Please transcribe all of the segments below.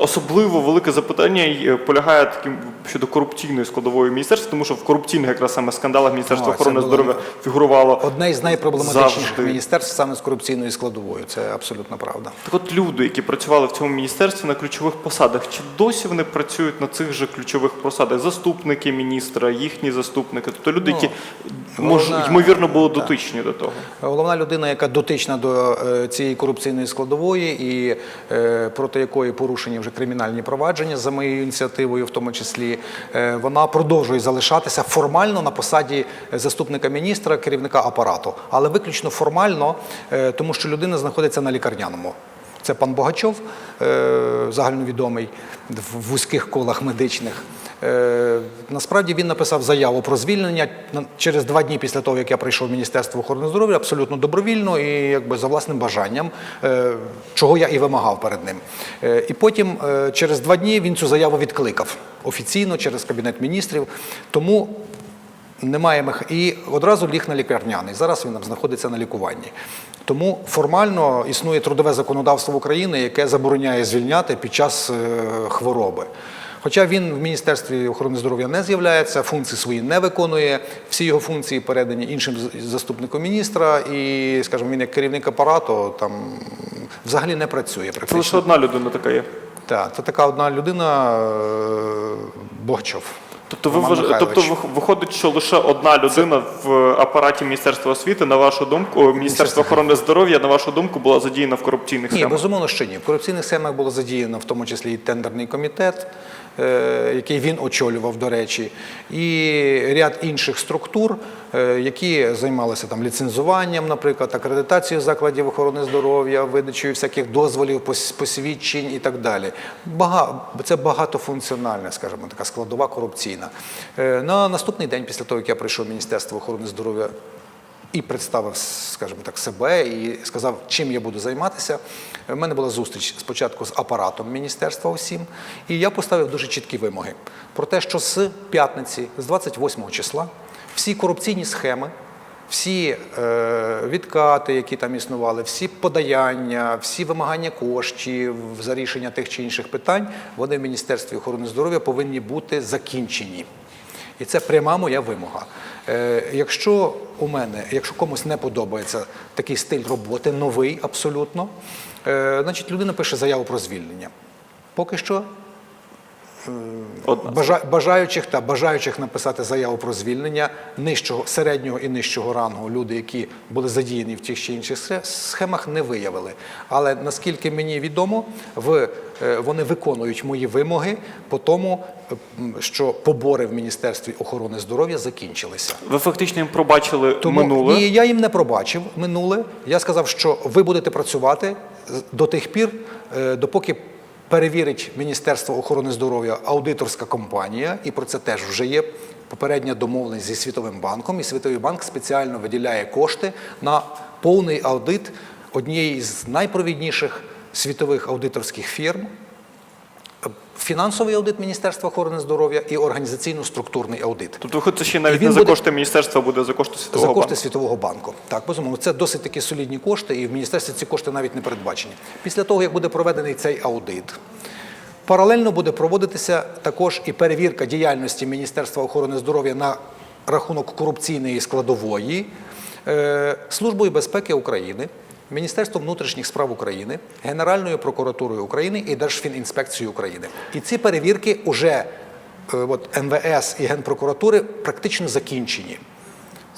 особливо велике запитання е, полягає таким щодо корупційної складової міністерства, тому що в корупційних якраз саме скандалах Міністерство О, охорони здоров'я фігурувало Одне із найпроблематичніших завжди. міністерств саме з корупційною складовою. Це абсолютно правда. Так от люди, які працювали в цьому міністерстві на ключових посадах, чи досі вони працюють на цих же ключових посадах? Заступники міністра, їхні заступники, тобто люди, які мож, ймовірно були дотичні до того. Головна людина, яка дотична до е, цієї корупційної складової і е, проти якої порушені вже кримінальні провадження за моєю ініціативою, в тому числі, е, вона продовжує залишатися формально на посаді заступника міністра, керівника апарату, але виключно формально, е, тому що людина знаходиться на лікарняному. Це пан Богачов, е, загальновідомий в вузьких колах медичних. Е, Насправді він написав заяву про звільнення через два дні після того, як я прийшов в Міністерство охорони здоров'я, абсолютно добровільно і якби за власним бажанням, е, чого я і вимагав перед ним. І потім через два дні він цю заяву відкликав офіційно через кабінет міністрів. Тому немає мех... і одразу ліг на лікарняний. Зараз він там знаходиться на лікуванні. Тому формально існує трудове законодавство України, яке забороняє звільняти під час е, хвороби. Хоча він в Міністерстві охорони здоров'я не з'являється, функції свої не виконує, всі його функції передані іншим заступником міністра, і, скажімо, він як керівник апарату там взагалі не працює Це лише одна людина така є. Так, це така одна людина е, Богчов. Тобто, ви Роман вваж... Михайлович. тобто вих- виходить, що лише одна людина в апараті Міністерства освіти, на вашу думку, о, Міністерства охорони здоров'я, на вашу думку, була задіяна в корупційних Ні, схемах? безумовно, що ні. В корупційних схемах було задіяно в тому числі і тендерний комітет, е, який він очолював, до речі, і ряд інших структур, е, які займалися там ліцензуванням, наприклад, акредитацією закладів охорони здоров'я, видачею всяких дозволів, посвідчень і так далі. Бага... Це багатофункціональна, скажімо, така складова корупційна. Е, На наступний день, після того, як я прийшов в Міністерство охорони здоров'я і представив, скажімо так, себе і сказав, чим я буду займатися. У мене була зустріч спочатку з апаратом міністерства усім, і я поставив дуже чіткі вимоги про те, що з п'ятниці, з 28 числа, всі корупційні схеми. Всі е, відкати, які там існували, всі подаяння, всі вимагання коштів за рішення тих чи інших питань, вони в Міністерстві охорони здоров'я повинні бути закінчені. І це пряма моя вимога. Е, якщо у мене, якщо комусь не подобається такий стиль роботи, новий абсолютно, е, значить людина пише заяву про звільнення. Поки що Одна. бажа, бажаючих та бажаючих написати заяву про звільнення нижчого, середнього і нижчого рангу люди, які були задіяні в тих чи інших схемах, не виявили. Але наскільки мені відомо, в, е, вони виконують мої вимоги по тому, е, що побори в Міністерстві охорони здоров'я закінчилися. Ви фактично їм пробачили Тому минуле. ні, я їм не пробачив минуле. Я сказав, що ви будете працювати до тих пір, е, допоки перевірить Міністерство охорони здоров'я аудиторська компанія, і про це теж вже є. Попередня домовленість зі Світовим банком, і Світовий банк спеціально виділяє кошти на повний аудит однієї з найпровідніших світових аудиторських фірм, фінансовий аудит Міністерства охорони здоров'я і організаційно-структурний аудит. Тобто, виходить, це ще навіть не за буде- кошти міністерства, буде за кошти За кошти банку. Світового банку. Так, безумовно, це досить такі солідні кошти, і в міністерстві ці кошти навіть не передбачені. Після того, як буде проведений цей аудит, паралельно буде проводитися також і перевірка діяльності Міністерства охорони здоров'я на рахунок корупційної складової е, Службою безпеки України. Міністерством внутрішніх справ України, Генеральною прокуратурою України і Держфінінспекцією України. І ці перевірки вже е, от, МВС і Генпрокуратури практично закінчені.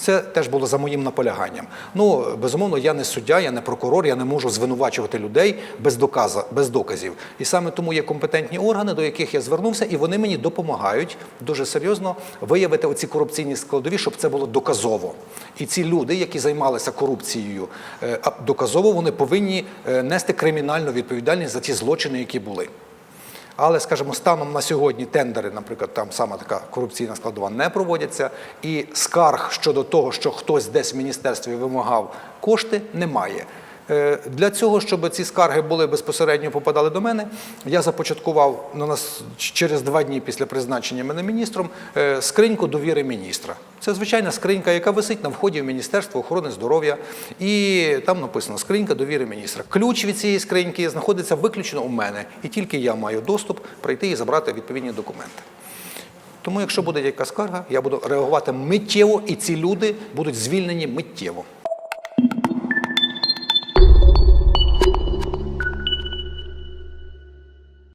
Це теж було за моїм наполяганням. Ну, безумовно, я не суддя, я не прокурор, я не можу звинувачувати людей без, доказа, без доказів. І саме тому є компетентні органи, до яких я звернувся, і вони мені допомагають дуже серйозно виявити оці корупційні складові, щоб це було доказово. І ці люди, які займалися корупцією, е, доказово вони повинні е, нести кримінальну відповідальність за ті злочини, які були. Але, скажімо, станом на сьогодні тендери, наприклад, там саме така корупційна складова не проводяться, і скарг щодо того, що хтось десь в міністерстві вимагав кошти, немає. Е, Для цього, щоб ці скарги були безпосередньо попадали до мене, я започаткував на нас через два дні після призначення мене міністром е, скриньку довіри міністра. Це звичайна скринька, яка висить на вході в Міністерство охорони здоров'я, і там написано скринька довіри міністра. Ключ від цієї скриньки знаходиться виключно у мене, і тільки я маю доступ прийти і забрати відповідні документи. Тому, якщо буде якась скарга, я буду реагувати миттєво, і ці люди будуть звільнені миттєво.